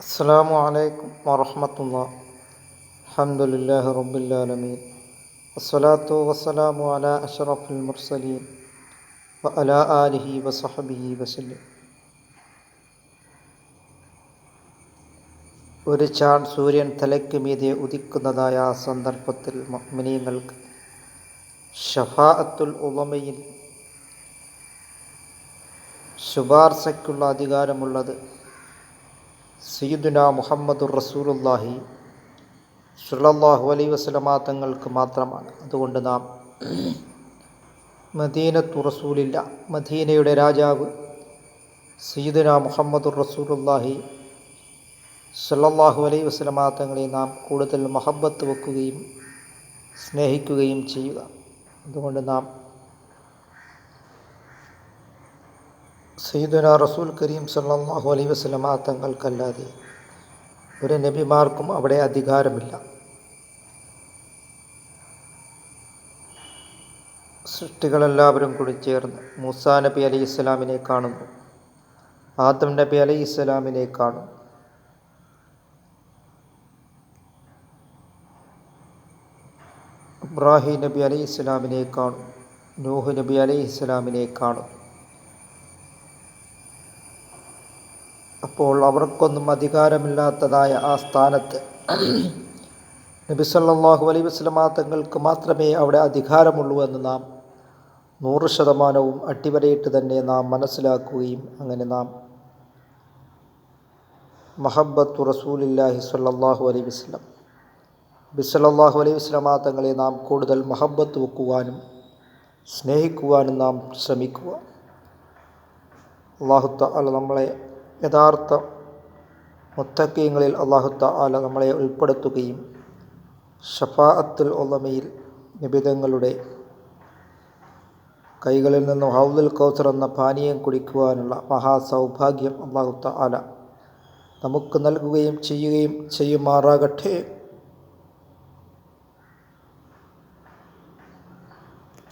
അസ്സാം വലൈക്കും വറഹമത്തുള്ള. അലഹമുല്ലാ റബ്ബുല്ലാലമീൻ വസ്സലാത്തു വസ്സലാമു അല അഷറഫുൽ മുർസലീൻ. വ അല ആലിഹി വസഹബിഹി വസല്ലിം. ഒരു ചാൺ സൂര്യൻ തലയ്ക്ക് മീതെ ഉദിക്കുന്നതായ ആ സന്ദർഭത്തിൽ മിനിയങ്ങൾക്ക് ഷഫാഅത്തുൽ ഉവമയിൽ ശുപാർശയ്ക്കുള്ള അധികാരമുള്ളത് സയ്യിദുന മുഹമ്മദുർ റസൂലുല്ലാഹി സുല്ലാഹു അലൈ വസല്ലമ തങ്ങൾക്ക് മാത്രമാണ്. അതുകൊണ്ട് നാം മദീനത്തു റസൂലില്ല മദീനയുടെ രാജാവ് സയ്യിദുന മുഹമ്മദുർ റസൂലുല്ലാഹി സുല്ലാഹു അലൈ വസല്ലമ തങ്ങളെ നാം കൂടുതൽ മഹബത്ത് വെക്കുകയും സ്നേഹിക്കുകയും ചെയ്യുക. അതുകൊണ്ട് നാം സയ്യിദുന റസൂൽ കരീം സല്ലാഹു അലൈ വസ്ലമ തങ്ങൾക്കല്ലാതെ ഒരു നബിമാർക്കും അവിടെ അധികാരമില്ല. സൃഷ്ടികളെല്ലാവരും കൂടി ചേർന്ന് മൂസാ നബി അലൈഹി ഇസ്ലാമിനെ കാണുന്നു. ആദം നബി അലൈഹി ഇസ്ലാമിനെ കാണുന്നു ഇബ്രാഹിം നബി അലൈഹി ഇസ്ലാമിനെ കാണും. നൂഹ് നബി അലൈഹി ഇസ്ലാമിനെ കാണും. അപ്പോൾ അവർക്കൊന്നും അധികാരമില്ലാത്തതായ ആ സ്ഥാനത്ത് നബി സല്ലല്ലാഹു അലൈഹി വസല്ലമ തങ്ങൾക്ക് മാത്രമേ അവിടെ അധികാരമുള്ളൂ എന്ന് നാം നൂറ് ശതമാനവും അട്ടിവരയിട്ട് തന്നെ നാം മനസ്സിലാക്കുകയും അങ്ങനെ നാം മഹബത്തു റസൂലില്ലാഹി സല്ലല്ലാഹു അലൈഹി വസല്ലം. ബിസലല്ലാഹു അലൈഹി വസല്ലമ തങ്ങളെ നാം കൂടുതൽ മഹബത്ത് വെക്കുവാനും സ്നേഹിക്കുവാനും നാം ശ്രമിക്കുക. അള്ളാഹു അല്ല നമ്മളെ യഥാർത്ഥ മുത്തക്കീങ്ങളിൽ അള്ളാഹു തആല നമ്മളെ ഉൾപ്പെടുത്തുകയും ഷഫാഅത്തുൽ ഒലമയിൽ നിബിതങ്ങളുടെ കൈകളിൽ നിന്നും ഹൗദുൽ കൗസർ എന്ന പാനീയം കുടിക്കുവാനുള്ള മഹാസൗഭാഗ്യം അള്ളാഹു തആല നമുക്ക് നൽകുകയും ചെയ്യുകയും ചെയ്യുമാറാകട്ടെ.